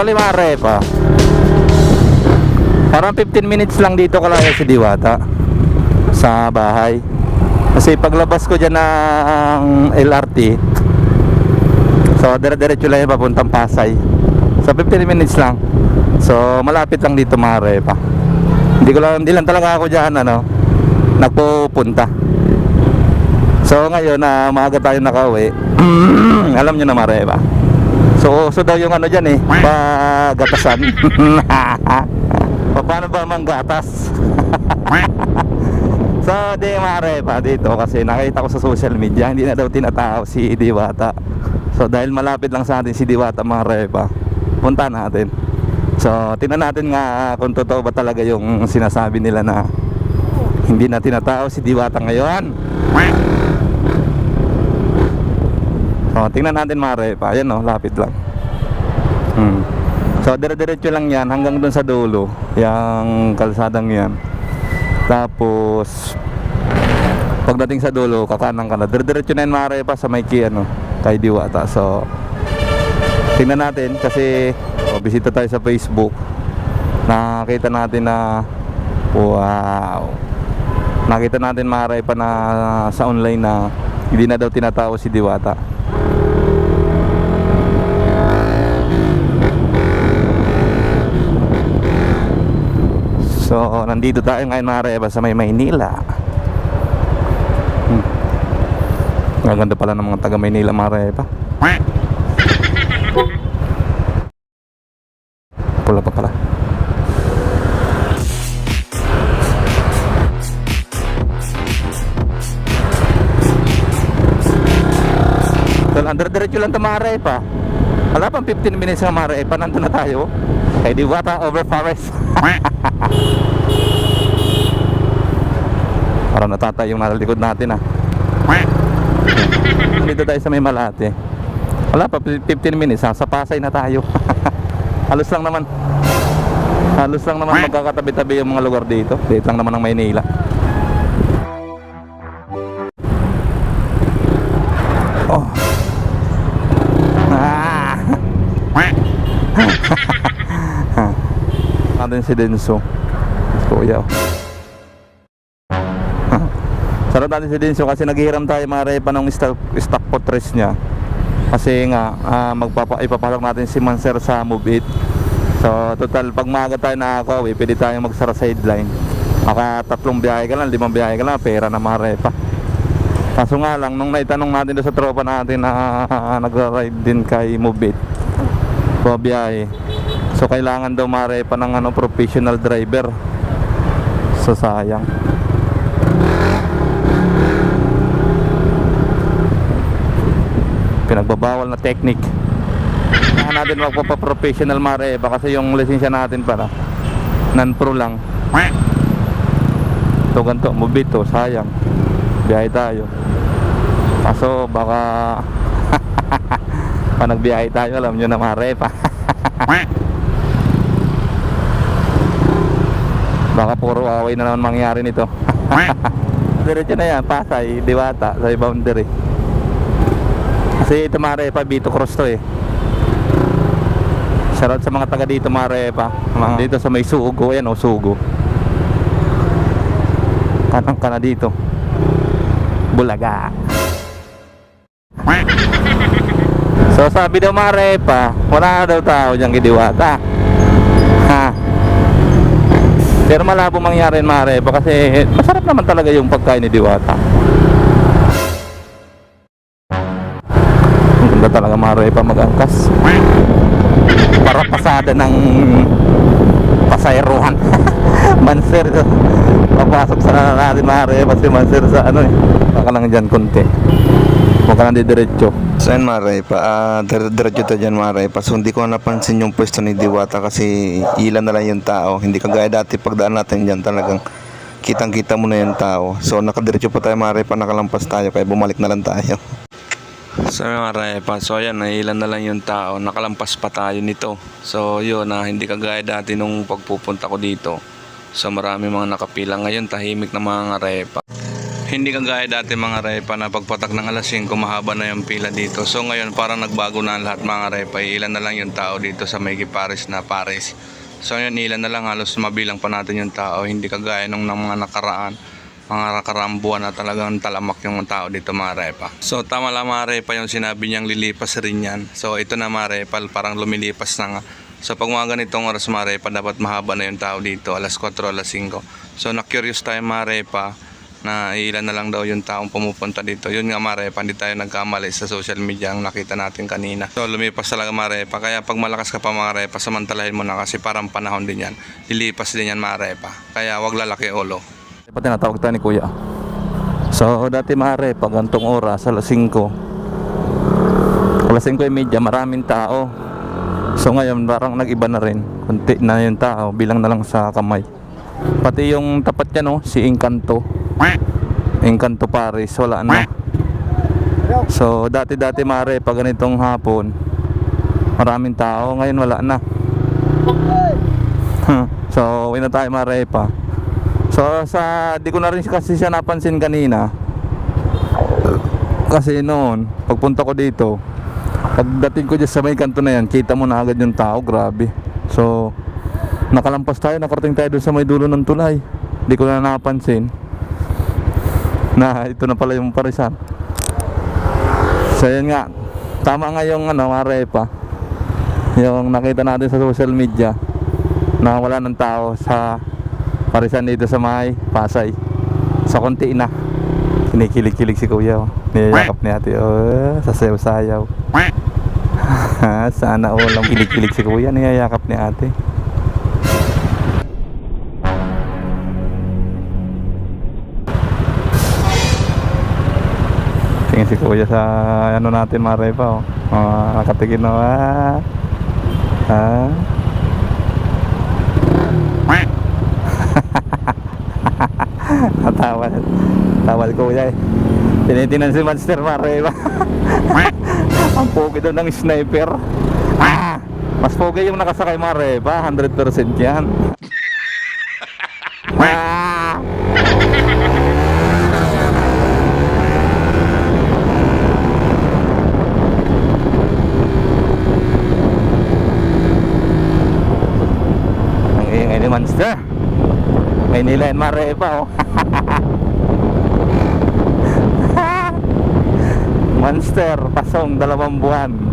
Actually, mare pa. Parang 15 minutes lang dito kalaya si Diwata sa bahay. Kasi paglabas ko dyan ng LRT, so dire-diretso lang yung papuntang Pasay. So 15 minutes lang. So malapit lang dito mare pa. Hindi ko lang, hindi lang talaga ako dyan ano, nagpupunta. So ngayon na maaga tayo nakauwi, alam nyo na mare pa. So uso daw yung ano dyan eh, pagatasan. Pa- Paano ba manggatas? so di mare pa dito kasi nakita ko sa social media hindi na daw tinatao si Diwata. So dahil malapit lang sa atin si Diwata mare pa. Punta natin. So tingnan natin nga kung totoo ba talaga yung sinasabi nila na hindi na tinatao si Diwata ngayon. So tingnan natin mare pa. Ayan oh, lapit lang. Hmm. So dire-diretso lang yan hanggang dun sa dulo, yung kalsadang yan. Tapos pagdating sa dulo, kakanan ka na. Dire-diretso na yan mare pa sa may key, ano, kay Diwata. So tingnan natin kasi oh, bisita tayo sa Facebook. Nakita natin na wow. Nakita natin mare pa na sa online na hindi na daw tinatao si Diwata. So, nandito tayo ngayon mga Reba sa may Maynila. Hmm. Ang ganda pala ng mga taga Maynila mga Reba. Pula pa pala. So, under diretso lang ito mga Reba. Wala pang 15 minutes mga Reba. Nandun na tayo. Kay Diwata over Forest. Parang natatay yung nasa likod natin ah. Dito tayo sa may Malate. Wala pa, 15 minutes ha. Sa Pasay na tayo. Halos lang naman. Halos lang naman magkakatabi-tabi yung mga lugar dito. Dito lang naman ang Maynila. Oh. Ah. Natin si Denso. Kuya. oh. Sarap natin si Denso kasi naghihiram tayo mga repa ng stock, stock potres niya. Kasi nga, ah, magpapa, ipapalak natin si Manser sa Move It. So, total, pag maaga tayo nakakauwi, pwede tayong magsara sideline. Maka tatlong biyahe ka lang, limang biyahe ka lang, pera na mga repa. Kaso nga lang, nung naitanong natin doon sa tropa natin na ah, nagra-ride din kay Move It, biyahe. So kailangan daw mare pa ng ano professional driver. So sayang. Pinagbabawal na technique. Kailangan natin magpapa-professional mare ba kasi yung lisensya natin para non-pro lang. Ito ganito, mubito, sayang. Biyahe tayo. Kaso baka pa nagbiyahe tayo, alam nyo na mare pa. Baka puro away na naman mangyari nito. Diretso na yan, Pasay, Diwata, sa boundary. Kasi ito Marepa, Bito Cross to eh. Shoutout sa mga taga dito Marepa. Mga dito sa may Sugo, ayan o Sugo. Kanang ka na dito. Bulaga. So sabi daw Marepa, wala daw tao dyan kay Diwata. Ha? Pero malabo mangyari Marepa kasi masarap naman talaga yung pagkain ni Diwata. Talaga Marepa magangkas. Para pasada ng pasayruhan. Manser papasok sa natin Marepa si Manser sa ano eh. Baka lang dyan konti. Huwag ka lang didiretso. So yun Maray pa, ah, dire- diretso to dyan Maray pa. So hindi ko napansin yung pwesto ni Diwata kasi ilan na lang yung tao. Hindi kagaya dati pagdaan natin dyan talagang kitang kita mo na yung tao. So nakadiretso pa tayo Maray pa, nakalampas tayo kaya bumalik na lang tayo. So Maray pa, so ayan, ilan na lang yung tao. Nakalampas pa tayo nito. So yun, na hindi kagaya dati nung pagpupunta ko dito. So marami mga nakapila ngayon, tahimik na mga Maray pa. Hindi kagaya dati mga repa na pagpatak ng alas 5 mahaba na yung pila dito. So ngayon parang nagbago na lahat mga repa. Ilan na lang yung tao dito sa May Paris na Paris. So ngayon ilan na lang halos mabilang pa natin yung tao. Hindi kagaya nung ng mga nakaraan. Buwan na talagang talamak yung tao dito mga repa. So tama lang mga repa yung sinabi niyang lilipas rin yan. So ito na mga repa parang lumilipas na nga. So pag mga ganitong oras mga repa dapat mahaba na yung tao dito. Alas 4, alas 5. So na-curious tayo mga repa na ilan na lang daw yung taong pumupunta dito. Yun nga Marepa, hindi tayo nagkamali sa social media ang nakita natin kanina. So lumipas talaga Marepa, kaya pag malakas ka pa Marepa, samantalahin mo na kasi parang panahon din yan. Lilipas din yan Marepa, kaya wag lalaki ulo. Pati tinatawag tayo ni Kuya. So, dati mare, pag gantong oras, alas 5. Alas 5 media, maraming tao. So ngayon, parang nag-iba na rin. Kunti na yung tao, bilang na lang sa kamay. Pati yung tapat niya, no, si Encanto. Encanto Paris, wala na. So, dati-dati mare, pag ganitong hapon, maraming tao. Ngayon, wala na. so, uwi na tayo mare pa. So sa di ko na rin kasi siya napansin kanina. Kasi noon, pagpunta ko dito, pagdating ko dyan sa may kanto na yan, kita mo na agad yung tao, grabe. So, nakalampas tayo, nakarating tayo doon sa may dulo ng tulay. Di ko na napansin na ito na pala yung parisan. So yun nga, tama nga yung ano, marepa. Yung nakita natin sa social media na wala ng tao sa parisan dito sa may Pasay. Sa konti na. Kinikilig-kilig si kuya. Oh. Niyayakap ni ate. Oh, sasayaw-sayaw. Sana ulang kilig-kilig si kuya. Niyayakap ni ate. Tingin si kuya sa ano natin marepa. Oh. Oh, nakatingin na. Ah. Ah. Tawal. Tawal ko kuya eh. Tinitinan si Monster Mareva. Ang pogi daw ng sniper. Ah! Mas pogi yung nakasakay Mareva. 100% yan. ah! Ang ingay ni Monster. May nila yan Mareva oh. Monster, pasong dalawang buwan.